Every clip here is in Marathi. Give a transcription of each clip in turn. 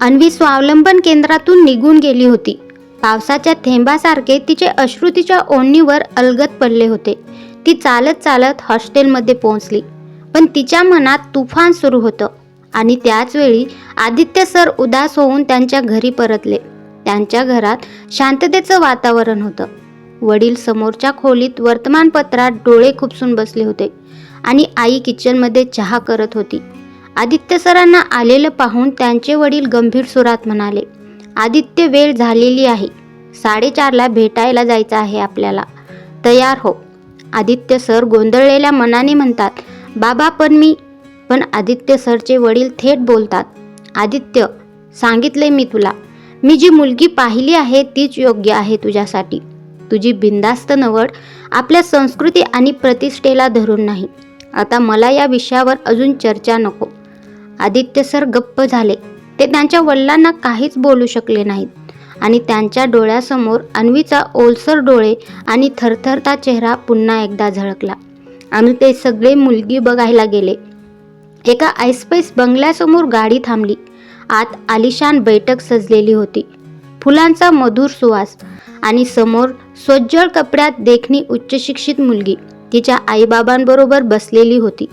अन्वी स्वावलंबन केंद्रातून निघून गेली होती. पावसाच्या थेंबासारखे तिचे अश्रू तिच्या ओढणीवर अलगत पडले होते. ती चालत चालत हॉस्टेलमध्ये पोहोचली. पण तिच्या मनात तुफान सुरू होतं आणि त्याचवेळी आदित्य सर उदास होऊन त्यांच्या घरी परतले. त्यांच्या घरात शांततेचं वातावरण होतं. वडील समोरच्या खोलीत वर्तमानपत्रात डोळे खुपसून बसले होते आणि आई किचनमध्ये चहा करत होती. आदित्य सरांना आलेलं पाहून त्यांचे वडील गंभीर सुरात म्हणाले आदित्य वेळ झालेली आहे. साडेचारला भेटायला जायचं आहे आपल्याला. तयार हो. आदित्य सर गोंधळलेल्या मनाने म्हणतात बाबा पण मी पण आदित्य सरचे वडील थेट बोलतात. आदित्य सांगितले मी तुला. मी जी मुलगी पाहिली आहे तीच योग्य आहे तुझ्यासाठी. तुझी बिंदास्त नवड आपल्या संस्कृती आणि प्रतिष्ठेला धरून नाही. आता मला या विषयावर अजून चर्चा नको. आदित्य सर गप्प झाले. ते त्यांच्या वडिलांना काहीच बोलू शकले नाहीत. आणि त्यांच्या डोळ्यासमोर अन्वीचा ओलसर डोळे आणि थरथरता चेहरा पुन्हा एकदा झळकला. आणि ते सगळे मुलगी बघायला गेले. एका आईस्पाईस बंगल्यासमोर गाडी थांबली. आत आलिशान बैठक सजलेली होती. फुलांचा मधुर सुवास आणि समोर सोज्जळ कपड्यात देखणी उच्चशिक्षित मुलगी. तिच्या आईबाबांबरोबर बसलेली होती.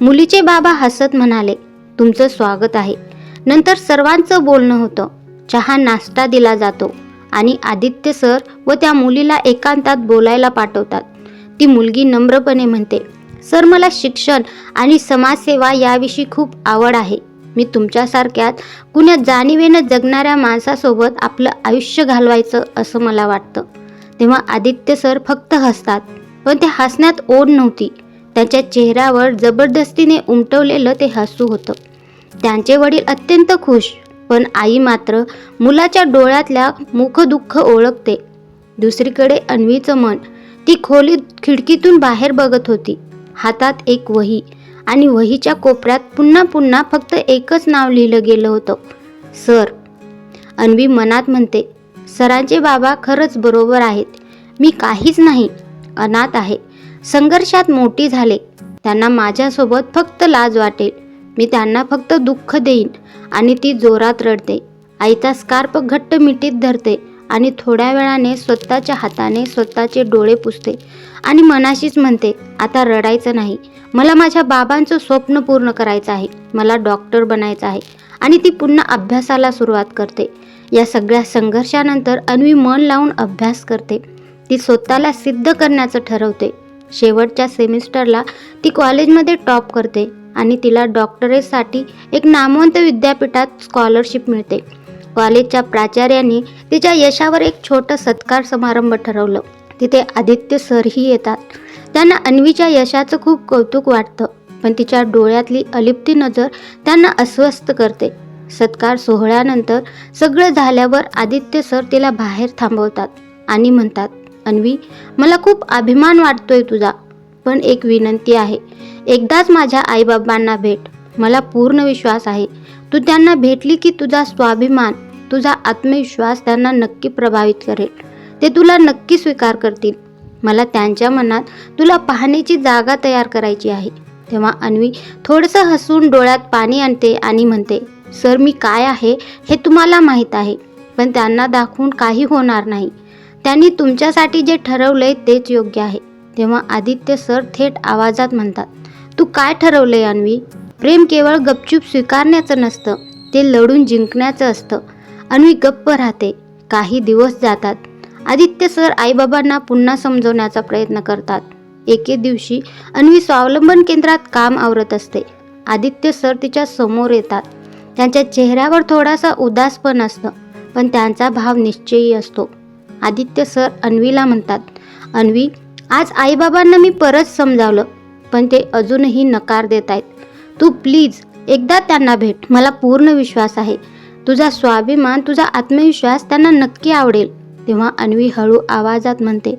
मुलीचे बाबा हसत म्हणाले तुमचं स्वागत आहे. नंतर सर्वांचं बोलणं होतं. चहा नाश्ता दिला जातो आणि आदित्य सर व त्या मुलीला एकांतात बोलायला पाठवतात. ती मुलगी नम्रपणे म्हणते सर मला शिक्षण आणि समाजसेवा याविषयी खूप आवड आहे. मी तुमच्यासारख्यात कुण्या जाणीवेनं जगणाऱ्या माणसासोबत आपलं आयुष्य घालवायचं असं मला वाटतं. तेव्हा आदित्य सर फक्त हसतात पण ते हसण्यात ओढ नव्हती. त्याच्या चेहऱ्यावर जबरदस्तीने उमटवलेलं ते हसू होतं. त्यांचे वडील अत्यंत खुश पण आई मात्र मुलाच्या डोळ्यातल्या मुखदुःख ओळखते. दुसरीकडे अन्वीचं मन ती खोलीत खिडकीतून बाहेर बघत होती. हातात एक वही आणि वहीच्या कोपऱ्यात पुन्हा पुन्हा फक्त एकच नाव लिहिलं गेलं होतं सर. अन्वी मनात म्हणते सरांचे बाबा खरंच बरोबर आहेत. मी काहीच नाही. अनाथ आहे. संघर्षात मोठी झाले. त्यांना माझ्यासोबत फक्त लाज वाटेल. मी त्यांना फक्त दुःख देईन आणि ती जोरात रडते. आईचा स्कार्प घट्ट मिठीत धरते आणि थोड्या वेळाने स्वतःच्या हाताने स्वतःचे डोळे पुसते आणि मनाशीच म्हणते आता रडायचं नाही. मला माझ्या बाबांचं स्वप्न पूर्ण करायचं आहे. मला डॉक्टर बनायचं आहे. आणि ती पुन्हा अभ्यासाला सुरुवात करते. या सगळ्या संघर्षानंतर अन्वी मन लावून अभ्यास करते. ती स्वतःला सिद्ध करण्याचं ठरवते. शेवटच्या सेमिस्टरला ती कॉलेजमध्ये टॉप करते. आणि तिला डॉक्टरेटसाठी एक नामवंत विद्यापीठात स्कॉलरशिप मिळते. कॉलेजच्या प्राचार्यांनी तिच्या यशावर एक छोटं सत्कार समारंभ ठरवलं. तिथे आदित्य सरही येतात. त्यांना अन्वीच्या यशाचं खूप कौतुक वाटतं पण तिच्या डोळ्यातली अलिप्ती नजर त्यांना अस्वस्थ करते. सत्कार सोहळ्यानंतर सगळं झाल्यावर आदित्य सर तिला बाहेर थांबवतात आणि म्हणतात अन्वी मला खूप अभिमान वाटतोय तुझा. पण एक विनंती आहे. एकदाच माझ्या आईबाबांना भेट. मला पूर्ण विश्वास आहे. तू त्यांना भेटली की तुझा स्वाभिमान तुझा आत्मविश्वास त्यांना नक्की प्रभावित करेल. ते तुला नक्की स्वीकार करतील. मला त्यांच्या मनात तुला पाहण्याची जागा तयार करायची आहे. तेव्हा अन्वी थोडंसं हसून डोळ्यात पाणी आणते आणि म्हणते सर मी काय आहे हे तुम्हाला माहीत आहे पण त्यांना दाखवून काही होणार नाही. त्यांनी तुमच्यासाठी जे ठरवलंय तेच योग्य आहे. तेव्हा आदित्य सर थेट आवाजात म्हणतात तू काय ठरवलंय अन्वी? प्रेम केवळ गपचूप स्वीकारण्याचं नसतं ते लढून जिंकण्याचं असतं. अन्वी गप्प राहते काही दिवस जातात. आदित्य सर आईबाबांना पुन्हा समजवण्याचा प्रयत्न करतात. एके दिवशी अन्वी स्वावलंबन केंद्रात काम आवरत असते. आदित्य सर तिच्या समोर येतात. त्यांच्या चेहऱ्यावर थोडासा उदासपण असतं पण त्यांचा भाव निश्चयी असतो. आदित्य सर अन्वीला म्हणतात अन्वी आज आईबाबांना मी परत समजावलं पण ते अजूनही नकार देत आहेत. तू प्लीज एकदा त्यांना भेट. मला पूर्ण विश्वास आहे. तुझा स्वाभिमान तुझा आत्मविश्वास त्यांना नक्की आवडेल. तेव्हा अन्वी हळू आवाजात म्हणते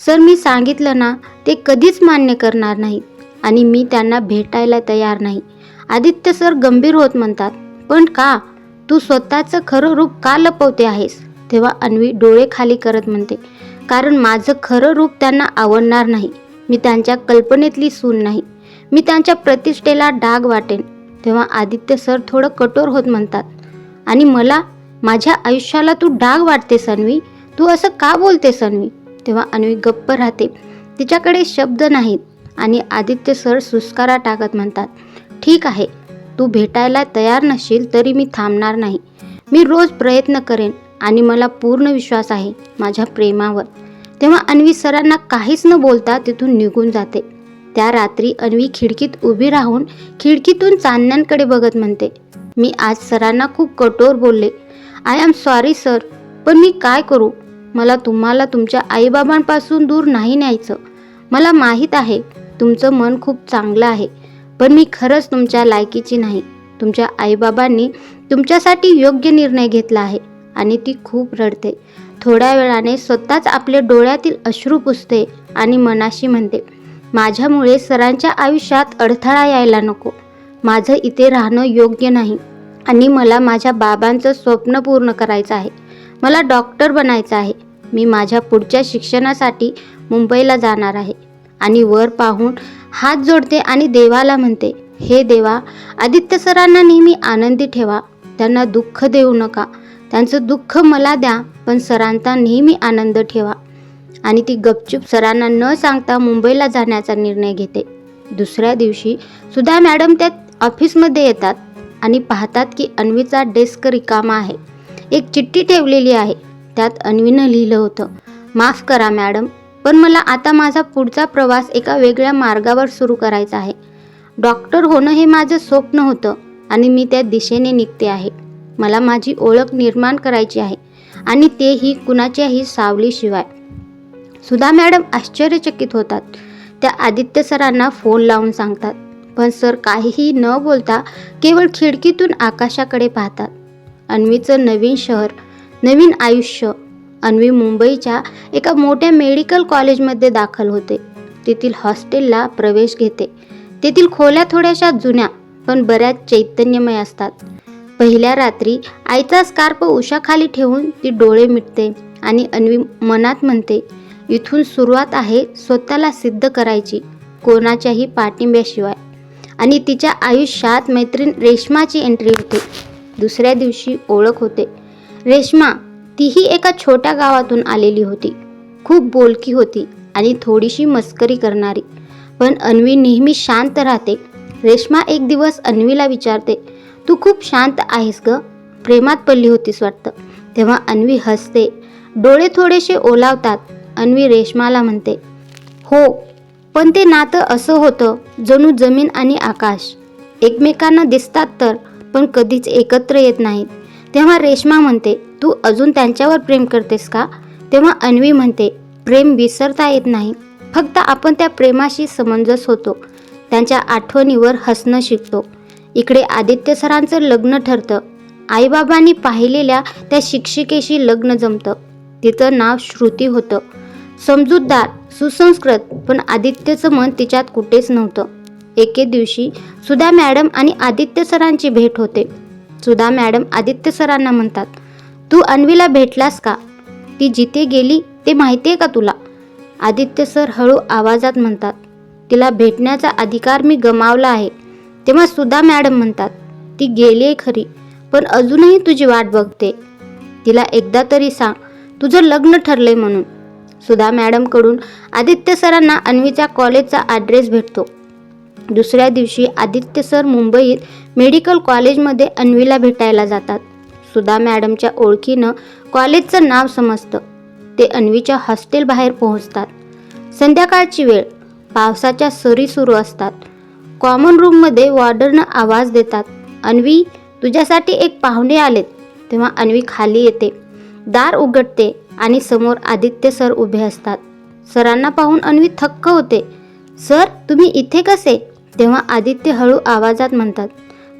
सर मी सांगितलं ना ते कधीच मान्य करणार नाही आणि मी त्यांना भेटायला तयार नाही. आदित्य सर गंभीर होत म्हणतात पण का? तू स्वतःचं खरं रूप का लपवते आहेस? तेव्हा अन्वी डोळे खाली करत म्हणते कारण माझं खरं रूप त्यांना आवडणार नाही. मी त्यांच्या कल्पनेतली सून नाही. मी त्यांच्या प्रतिष्ठेला डाग वाटेन. तेव्हा आदित्य सर थोडं कठोर होत म्हणतात आणि मला माझ्या आयुष्याला तू डाग वाटते सन्वी? तू असं का बोलते सन्वी? तेव्हा अन्वी गप्प राहते तिच्याकडे शब्द नाहीत. आणि आदित्य सर सुस्कारा टाकत म्हणतात ठीक आहे तू भेटायला तयार नसशील तरी मी थांबणार नाही. मी रोज प्रयत्न करेन आणि मला पूर्ण विश्वास आहे माझ्या प्रेमावर. तेव्हा अन्वी सरांना काहीच न बोलता तिथून निघून जाते. त्या रात्री अन्वी खिडकीत उभी राहून खिडकीतून चांदण्यांकडे बघत म्हणते मी आज सरांना खूप कठोर बोलले. आय एम सॉरी सर पण मी काय करू? मला तुम्हाला तुमच्या आईबाबांपासून दूर नाही न्यायचं. मला माहीत आहे तुमचं मन खूप चांगलं आहे पण मी खरंच तुमच्या लायकीची नाही. तुमच्या आईबाबांनी तुमच्यासाठी योग्य निर्णय घेतला आहे आणि ती खूप रडते. थोड्या वेळाने स्वतःच आपले डोळ्यातील अश्रू पुसते आणि मनाशी म्हणते माझ्यामुळे सरांच्या आयुष्यात अडथळा यायला नको. माझं इथे राहणं योग्य नाही आणि मला माझ्या बाबांचं स्वप्न पूर्ण करायचं आहे. मला डॉक्टर बनायचं आहे. मी माझ्या पुढच्या शिक्षणासाठी मुंबईला जाणार आहे. आणि वर पाहून हात जोडते आणि देवाला म्हणते हे देवा आदित्य सरांना नेहमी आनंदी ठेवा. त्यांना दुःख देऊ नका. त्यांचं दुःख मला द्या पण सरांचा नेहमी आनंद ठेवा. आणि ती गपचूप सरांना न सांगता मुंबईला जाण्याचा निर्णय घेते. दुसऱ्या दिवशी सुद्धा मॅडम त्या ऑफिसमध्ये येतात आणि पाहतात की अन्वीचा डेस्क रिकामा आहे. एक चिठ्ठी ठेवलेली आहे. त्यात अन्वीनं लिहिलं होतं माफ करा मॅडम पण मला आता माझा पुढचा प्रवास एका वेगळ्या मार्गावर सुरू करायचा आहे. डॉक्टर होणं हे माझं स्वप्न होतं आणि मी त्या दिशेने निघते आहे. मला माझी ओळख निर्माण करायची आहे आणि तेही कुणाच्याही सावलीशिवाय सुधा मॅडम आश्चर्यचकित होतात. त्या आदित्य सरांना फोन लावून सांगतात. पण सर काहीही न बोलता केवळ खिडकीतून आकाशाकडे पाहतात. अन्वीचं नवीन शहर नवीन आयुष्य. अन्वी मुंबईच्या एका मोठ्या मेडिकल कॉलेजमध्ये दाखल होते. तेथील हॉस्टेलला प्रवेश घेते. तेथील खोल्या थोड्याशा जुन्या पण बऱ्याच चैतन्यमय असतात. पहिल्या रात्री आईचा स्कार्प उशाखाली ठेवून ती डोळे मिटते आणि अन्वी मनात म्हणते इथून सुरुवात आहे स्वतःला सिद्ध करायची कोणाच्याही पाठिंब्याशिवाय. आणि तिच्या आयुष्यात मैत्रीण रेश्माची एंट्री होते. दुसऱ्या दिवशी ओळख होते. रेश्मा तीही एका छोट्या गावातून आलेली होती. खूप बोलकी होती आणि थोडीशी मस्करी करणारी. पण अन्वी नेहमी शांत राहते. रेश्मा एक दिवस अन्वीला विचारते तू खूप शांत आहेस ग. प्रेमात पडली होतीस वाटतं. तेव्हा अन्वी हसते. डोळे थोडेसे ओलावतात. अन्वी रेश्माला म्हणते हो पण ते नातं असं होतं जणू जमीन आणि आकाश. एकमेकांना दिसतात तर पण कधीच एकत्र येत नाहीत. तेव्हा रेश्मा म्हणते तू अजून त्यांच्यावर प्रेम करतेस का? तेव्हा अन्वी म्हणते प्रेम विसरता येत नाही. फक्त आपण त्या प्रेमाशी समंजस होतो. त्यांच्या आठवणीवर हसणं शिकतो. इकडे आदित्य सरांचं लग्न ठरतं. आईबाबांनी पाहिलेल्या त्या शिक्षिकेशी लग्न जमतं. तिचं नाव श्रुती होतं. समजूतदार सुसंस्कृत पण आदित्यचं मन तिच्यात कुठेच नव्हतं. एके दिवशी सुधा मॅडम आणि आदित्य सरांची भेट होते. सुधा मॅडम आदित्य सरांना म्हणतात तू अन्वीला भेटलास का? ती जिथे गेली ते माहिती आहे का तुला? आदित्य सर हळू आवाजात म्हणतात तिला भेटण्याचा अधिकार मी गमावला आहे. तेव्हा सुधा मॅडम म्हणतात ती गेली आहे खरी पण अजूनही तुझी वाट बघते. तिला एकदा तरी सांग तुझं लग्न ठरलंय म्हणून. सुधा मॅडमकडून आदित्य सरांना अन्वीच्या कॉलेजचा ॲड्रेस भेटतो. दुसऱ्या दिवशी आदित्य सर मुंबईत मेडिकल कॉलेजमध्ये अन्वीला भेटायला जातात. सुधा मॅडमच्या ओळखीनं कॉलेजचं नाव समजतं. ते अन्वीच्या हॉस्टेल बाहेर पोहोचतात. संध्याकाळची वेळ पावसाच्या सरी सुरू असतात. कॉमन रूममध्ये वॉर्डरनं आवाज देतात अन्वी तुझ्यासाठी एक पाहुणे आलेत. तेव्हा अन्वी खाली येते. दार उघडते आणि समोर आदित्य सर उभे असतात. सरांना पाहून अन्वी थक्क होते. सर तुम्ही इथे कसे? तेव्हा आदित्य हळू आवाजात म्हणतात.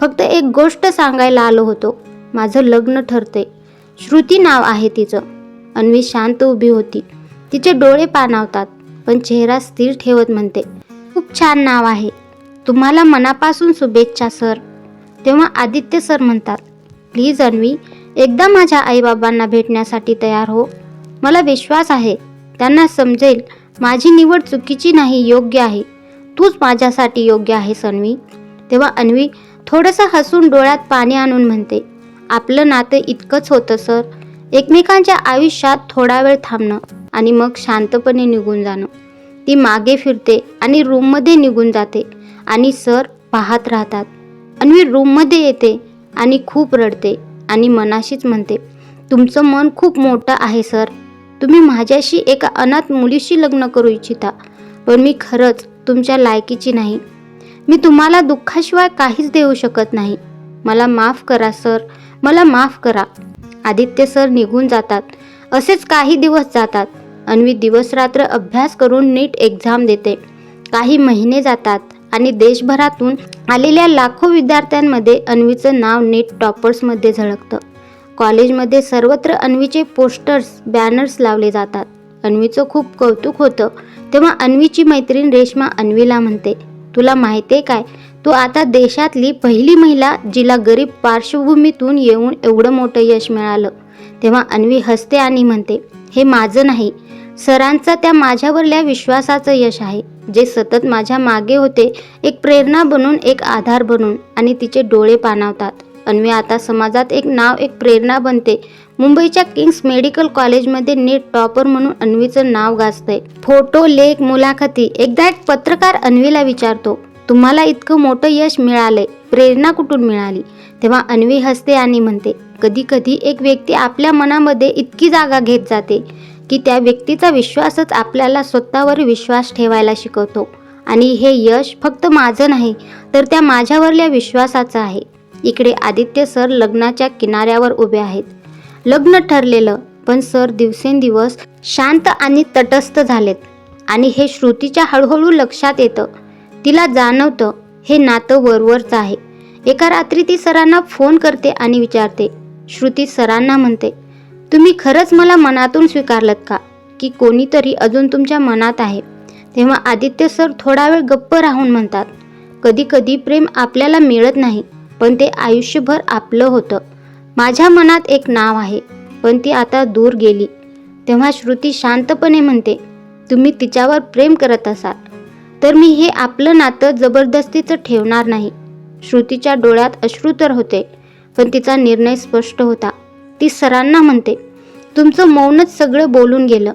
फक्त एक गोष्ट सांगायला आलो होतो. माझं लग्न ठरते श्रुती नाव आहे तिचं. अन्वी शांत उभी होती. तिचे डोळे पाणावतात पण चेहरा स्थिर ठेवत म्हणते खूप छान नाव आहे. तुम्हाला मनापासून शुभेच्छा सर. तेव्हा आदित्य सर म्हणतात प्लीज अन्वी एकदा माझ्या आईबाबांना भेटण्यासाठी तयार हो. मला विश्वास आहे त्यांना समजेल माझी निवड चुकीची नाही योग्य आहे. तूच माझ्यासाठी योग्य आहेस अन्वी. तेव्हा अन्वी थोडंसं हसून डोळ्यात पाणी आणून म्हणते आपलं नातं इतकंच होतं सर. एकमेकांच्या आयुष्यात थोडा वेळ थांबणं आणि मग शांतपणे निघून जाणं. ती मागे फिरते आणि रूममध्ये निघून जाते. आणि सर पाहत राहतात. अन्वी रूममध्ये येते आणि खूप रडते आणि मनाशीच म्हणते तुमचं मन खूप मोठं आहे सर. तुम्ही माझ्याशी एका अनाथ मुलीशी लग्न करू इच्छिता पण मी खरंच तुमच्या लायकीची नाही. मी तुम्हाला दुःखाशिवाय काहीच देऊ शकत नाही. मला माफ करा सर. मला माफ करा. आदित्य सर निघून जातात. असेच काही दिवस जातात. अन्वी दिवसरात्र अभ्यास करून नीट एक्झाम देते. काही महिने जातात. आणि देशभरातून आलेल्या लाखो विद्यार्थ्यांमध्ये अन्वीचं नाव नीट टॉपर्समध्ये झळकतं. कॉलेजमध्ये सर्वत्र अन्वीचे पोस्टर्स बॅनर्स लावले जातात. अन्वीचं खूप कौतुक होतं तेव्हा अन्वीची मैत्रीण रेश्मा अन्वीला म्हणते तुला माहिती आहे काय? तू आता देशातली पहिली महिला जिला गरीब पार्श्वभूमीतून येऊन एवढं मोठं यश मिळालं. तेव्हा अन्वी हसते आणि म्हणते हे माझं नाही. सरांचा त्या माझ्यावरल्या विश्वासाचं यश आहे जे सतत माझ्या मागे होते एक प्रेरणा बनून एक आधार बनून आणि तिचे डोळे पाणावतात. अन्वी आता समाजात एक नाव एक प्रेरणा बनते. मुंबईच्या किंग्स मेडिकल कॉलेजमध्ये नीट टॉपर म्हणून अन्वीचं नाव गाजतंय. फोटो लेख मुलाखती एकदा एक पत्रकार अन्वीला विचारतो तुम्हाला इतकं मोठं यश मिळालंय प्रेरणा कुठून मिळाली? तेव्हा अन्वी हसते आणि म्हणते कधी कधी एक व्यक्ती आपल्या मनामध्ये इतकी जागा घेत जाते. की त्या व्यक्तीचा विश्वासच आपल्याला स्वतःवर विश्वास ठेवायला शिकवतो. आणि हे यश फक्त माझं नाही तर त्या माझ्यावरल्या विश्वासाचं आहे. इकडे आदित्य सर लग्नाच्या किनाऱ्यावर उभे आहेत. लग्न ठरलेलं पण सर दिवसेंदिवस शांत आणि तटस्थ झालेत. आणि हे श्रुतीच्या हळूहळू लक्षात येतं. तिला जाणवतं हे नातं वरवरचं आहे. एका रात्री ती सरांना फोन करते आणि विचारते. श्रुती सरांना म्हणते तुम्ही खरंच मला मनातून स्वीकारलत का? की कोणीतरी अजून तुमच्या मनात आहे? तेव्हा आदित्य सर थोडा वेळ गप्प राहून म्हणतात कधी कधी प्रेम आपल्याला मिळत नाही पण ते आयुष्यभर आपलं होतं. माझ्या मनात एक नाव आहे पण ती आता दूर गेली. तेव्हा श्रुती शांतपणे म्हणते तुम्ही तिच्यावर प्रेम करत असाल. तर मी हे आपलं नातं जबरदस्तीचं ठेवणार नाही. श्रुतीच्या डोळ्यात अश्रू तर होते पण तिचा निर्णय स्पष्ट होता. ती सरांना म्हणते तुमचं मौनच सगळं बोलून गेलं.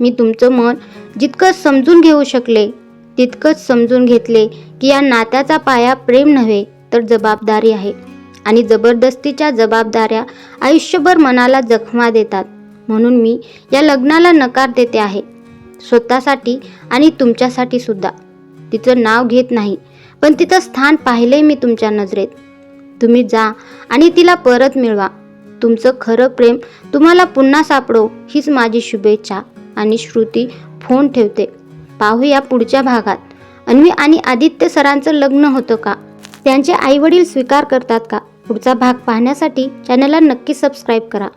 मी तुमचं मन जितकं समजून घेऊ शकले तितकंच समजून घेतले की या नात्याचा पाया प्रेम नव्हे तर जबाबदारी आहे. आणि जबरदस्तीच्या जबाबदाऱ्या आयुष्यभर मनाला जखमा देतात. म्हणून मी या लग्नाला नकार देते आहे. स्वतःसाठी आणि तुमच्यासाठी सुद्धा. तिचं नाव घेत नाही पण तिचं स्थान पाहिलंय मी तुमच्या नजरेत. तुम्ही जा आणि तिला परत मिळवा. तुमचं खरं प्रेम तुम्हाला पुन्हा सापडो हीच माझी शुभेच्छा आणि श्रुती फोन ठेवते. पाहूया पुढच्या भागात. अन्वी आणि आदित्य सरांचं लग्न होतं का? त्यांचे आईवडील स्वीकार करतात का? पुढचा भाग पाहण्यासाठी चॅनलला नक्की सबस्क्राईब करा.